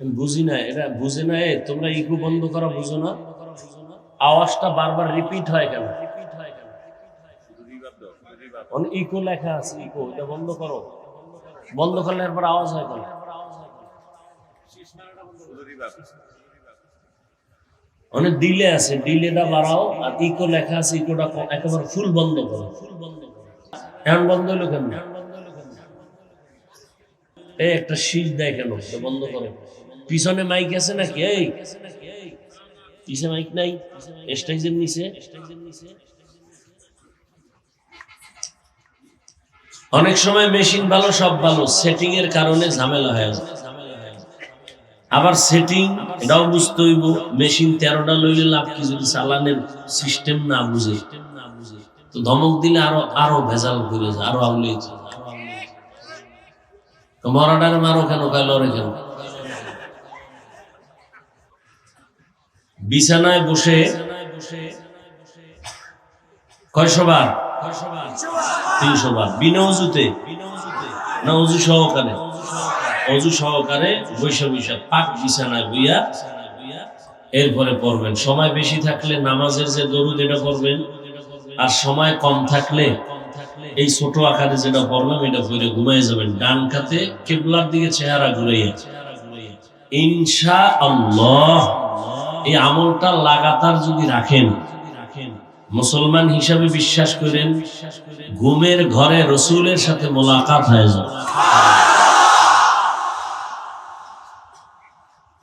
বুঝি না, এটা বুঝে না এ, তোমরা ইকো বন্ধ করা বুঝো না। আওয়াজটা বারবার রিপিট হয় কেন? ইকো লেখা আছে ইকো এটা বন্ধ করো। বন্ধ করলে এরপর আওয়াজ হয় কেন? অনেক ডিলে আছে ডিলেটা বাড়াও, আর ইকো লেখা আছে ইকোটা একেবারে ফুল বন্ধ করো। ফুল বন্ধ করো বন্ধ হলো এই একটা শীষ দেয় কেন? বন্ধ করো। পিছনে মাইক আছে নাকি? এই পিছনে মাইক নাই? স্টেজের নিচে অনেক সময় মেশিন ভালো, সব ভালো। সেটিং এর কারণে ঝামেলা হয়ে আবার সেটিং এটাও বুঝতে হইব। মেশিন তেরোটা লইলে লাভ কি যদি চালানের সিস্টেম না বুঝে? তো ধমক দিলে আরও আরও ভেজাল ঘুরে যায়, আরও আউলে মরাটারে মারো কেন লড়ে কেন? বিছানায় বসে এরপরে পড়বেন। সময় বেশি থাকলে নামাজের যে দরুদ এটা আর সময় কম থাকলে এই ছোট আকারে যেটা পড়লাম এটা পড়ে ঘুমাই যাবেন। ডান কাতে কেবলার দিকে চেহারা ঘুরাইয়া। ইনশা আল্লাহ এই আমলটা লাগাতার যদি রাখেন, মুসলমান হিসাবে বিশ্বাস করেন, ঘুমের ঘরে রসুলের সাথে মোলাকাত হয়ে যাবে।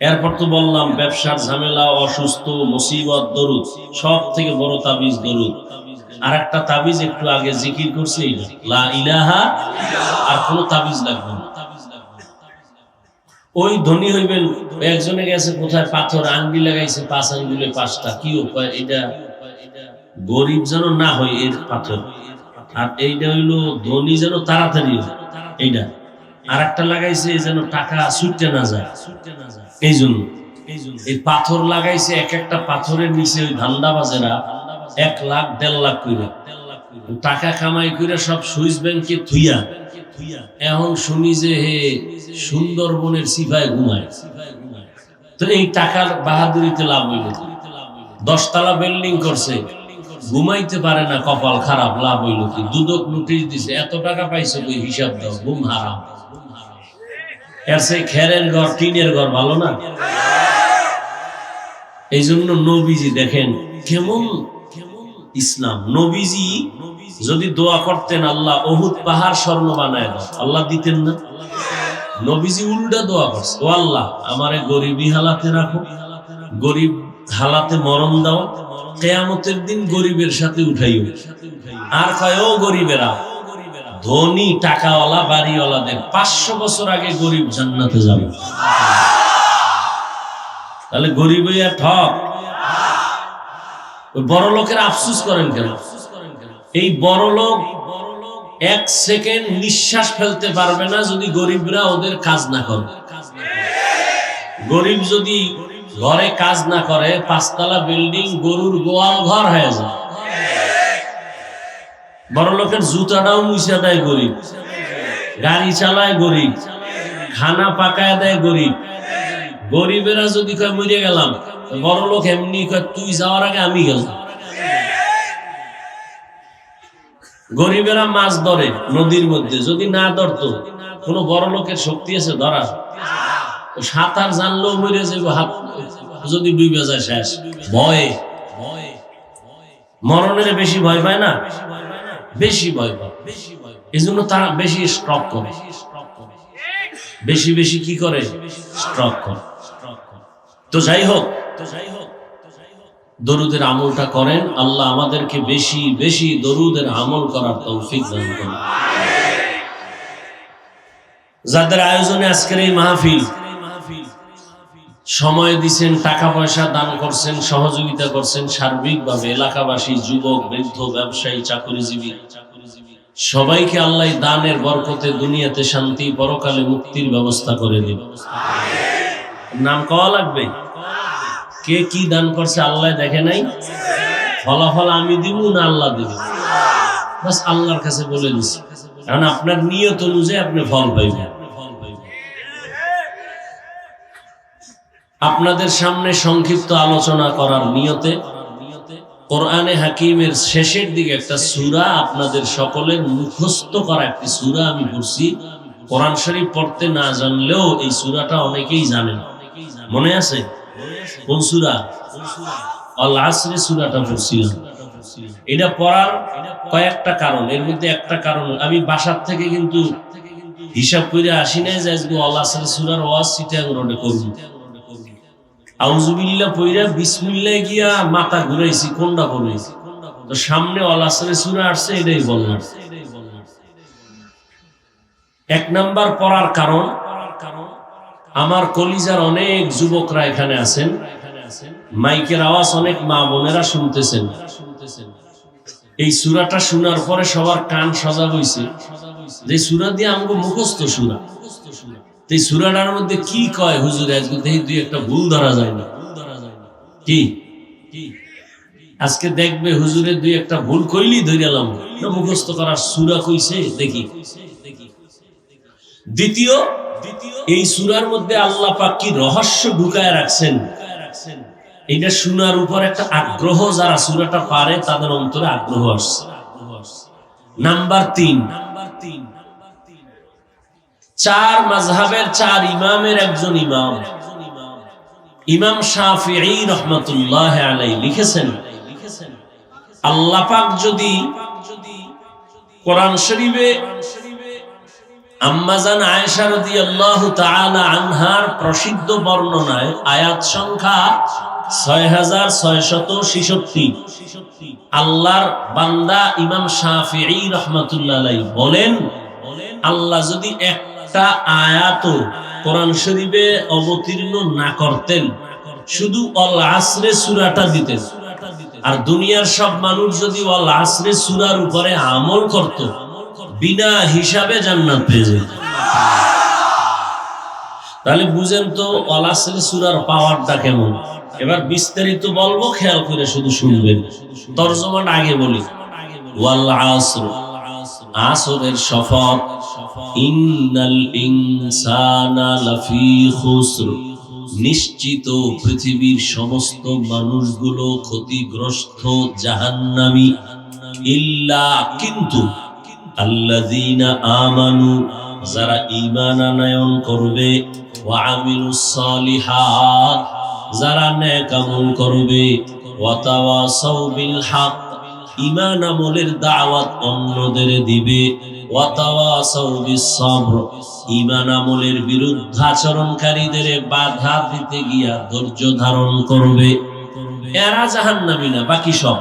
এরপর তো বললাম, ব্যবসার ঝামেলা, অসুস্থ, মুসিবত, দরুদ, সব থেকে বড় তাবিজ দরুদ। আর একটা তাবিজ একটু আগে জিকির করছে আর কোনো তাবিজ লাগবে না। ওই ধনী হইবেন, একজনে গেছে কোথায় পাথর আঙ্গি লাগাইছে, পাঁচ আঙ্গুলে পাঁচটা, কি উপায়? এটা গরিব যেন না হয় এর পাথর। আর এইটা হইল ধনী যেন তাড়াতাড়ি হয়, এইটা। আর একটা লাগাইছে যেন টাকা ছুটতে না যায়। এই জন্য এই পাথর লাগাইছে, এক একটা পাথরের নিচে ওই ধান্দাবাজেরা এক লাখ, দেড় লাখ করে টাকা কামাই করে সব সুইস ব্যাংকে থুইয়া। এখন শুনি যে হে সুন্দরবনের সিফায় ঘুমায়। তো এই টাকার বাহাদুরিতে লাভ হইল দশতলা বিল্ডিং করছে। ঘুমাইতে পারে না, কপাল খারাপ, লাভ হইল কি? দুদক নোটিশ দিছে, এত টাকা পাইছে ওই হিসাব দাও, ঘুম হারাম। এর সেই খেরের ঘর, টিনের ঘর ভালো না? এই জন্য নবীজি দেখেন, কেমন ইসলাম। নবীজি যদি দোয়া করতেন, আল্লাহ অহুদ পাহাড় স্বর্ণ বানায় আল্লাহ দিতেন না? নবীজি উল্টা দোয়া করছে। ও আল্লাহ, আমারে গরিবী হালাতে রাখো, গরিব হালাতে মরণ দাও, কেয়ামতের দিন গরিবের সাথে উঠাইও। আর কয় গরিবেরা, ধনী টাকাওয়ালা, বাড়িওয়ালাদের পাঁচশো বছর আগে গরিব জান্নাতে যাবে। তাহলে গরিব ঠক। বড় লোকের আফসুস করেন কেন? এই বড় লোক এক সেকেন্ড নিঃশ্বাস ফেলতে পারবে না যদি গরিবরা ওদের কাজ না করে। গরিব যদি ঘরে কাজ না করে, পাঁচতলা বিল্ডিং, গরুর গোয়াল ঘর হয়ে যায়। বড় লোকের জুতাটাও মুছে দেয় গরিব। গাড়ি চালায় গরিব। খানা পাকায় দেয় গরিব। গরিবেরা যদি কয়, মরে গেলাম। বড় লোক এমনি কয়, তুই যাওয়ার আগে আমি গেলাম। গরিবেরা মাছ ধরে নদীর মধ্যে। যদি না ধরতো, কোনো বড় লোকের শক্তি আছে? ধরার ও সাঁতার জানলেও মরে যাবে যদি ডুবে যায় শেষ। ভয়ে। মরণের বেশি ভয় পায় না? বেশি ভয় পায়। এই জন্য তারা বেশি স্ট্রক করে। বেশি বেশি কি করে? স্ট্রক করে। তো যাই হোক তো যাই হোক দরুদের আমলটা করেন, আল্লাহ আমাদেরকে বেশি বেশি দরুদের আমল করার তৌফিক দান করেন। যাদের আয়োজনে আজকের এই মাহফিল, সময় দিচ্ছেন টাকা পয়সা দান করছেন, সহযোগিতা করছেন, সার্বিকভাবে এলাকাবাসী, যুবক, বৃদ্ধ, ব্যবসায়ী, চাকরিজীবী, সবাইকে আল্লাহ দানের বরকতে দুনিয়াতে শান্তি, পরকালে মুক্তির ব্যবস্থা করে দিন। নাম কওয়া লাগবে? কে কি দান করছে আল্লাহ দেখে নাই? ফলাফল আমি দিব না আল্লাহ দিব। বাস আল্লাহর কাছে বলে দিছি। কারণ আপনার নিয়ত অনুযায়ী আপনি ফল পাইবেন। আপনাদের সামনে সংক্ষিপ্ত আলোচনা করার নিয়তে কোরআনে হাকিমের শেষের দিকে একটা সুরা আপনাদের সকলের মুখস্থ করা একটি সূরা আমি পড়ছি। কোরআন শরীফ পড়তে না জানলেও এই সূরাটা অনেকেই জানেন। মনে আছে? কোন সূরা? আল সূরাটা পড়ছিলাম এটা পড়ার কয়েকটা কারণ। এর মধ্যে একটা কারণ, আমি বাসার থেকে কিন্তু হিসাব করে আসি নাই যে আজকে আল সূরার ওয়াজ করব। আউজুবিল্লাহ পইরা গিয়া মাথা ঘুরাইছি, কোনটা পড়েছি তো সামনে আল আসরে সূরা আসছে, এটাই বললাম। এক নাম্বার পড়ার কারণ আমার কলিজার অনেক যুবকরা এখানে আছেন। মাইকের আওয়াজ অনেক মা বোনেরা শুনতেছেন। এই সুরাটা শোনার পরে সবার কান সজাগ হইছে। যে সুরা দিয়ে আমাকে মুখস্থ সুরা। এই সুরাটার মধ্যে কি কয় হুজুর? আজকে দুই একটা ভুল ধরা যায় না। কি? আজকে দেখবে হুজুরের দুই একটা ভুল কইলি ধরিয়ালাম মুখস্থ করার সুরা কইছে? দেখি। দ্বিতীয় এই সুরার মধ্যে আল্লাহ পাক কি রহস্য ঢুকায় রাখছেন? এটা শোনার উপর একটা আগ্রহ, যারা সুরাটা পারে তাদের অন্তরে আগ্রহ আসছে। নাম্বার তিন, চার মাঝহাবের চার ইমামের একজন ইমাম। ইমাম শাফিঈ রহমতুল্লাহ আলাই লিখেছেন, আল্লাহ পাক যদি কোরআন শরীফে আম্মাজান আয়েশা আনহার প্রসিদ্ধ বর্ণনায় আয়াত সংখ্যা আল্লাহ যদি একটা আয়াত কোরআন শরীফে অবতীর্ণ না করতেন, শুধু অল আসরে সূরাটা দিতেন। আর দুনিয়ার সব মানুষ যদি অল আসরে সূরার উপরে আমল করত বিনা হিসাবে জান্নাত পেয়ে যেত তাহলে বুঝেন তো অল আসরে সূরার পাওয়ারটা কেমন? এবার বিস্তারিত বলব, খেয়াল করে শুধু শুনবেন। তর্জমাটা আগে বলি। আসর। আসরের ইন্নাল ইনসানা লাফি খুসর। নিশ্চিত পৃথিবীর সমস্ত মানুষগুলো ক্ষতিগ্রস্ত জাহান্নামী। ইল্লা কিন্তু আল্লাযীনা আমানু, যারা ঈমান আনয়ন করবে, ওয়া আমিলুস সালিহাত, যারা নেক আমল করবে, ওয়া তাওয়াসাউ বিল হক, ঈমান আমলের দাওয়াত অন্যদের দিবে, ওয়া তাওয়াসাউ বিস ঈমান আমলের বাধা দিতে গিয়া ধৈর্য ধারণ করবে। এরা জাহান্নামী না, বাকি সব।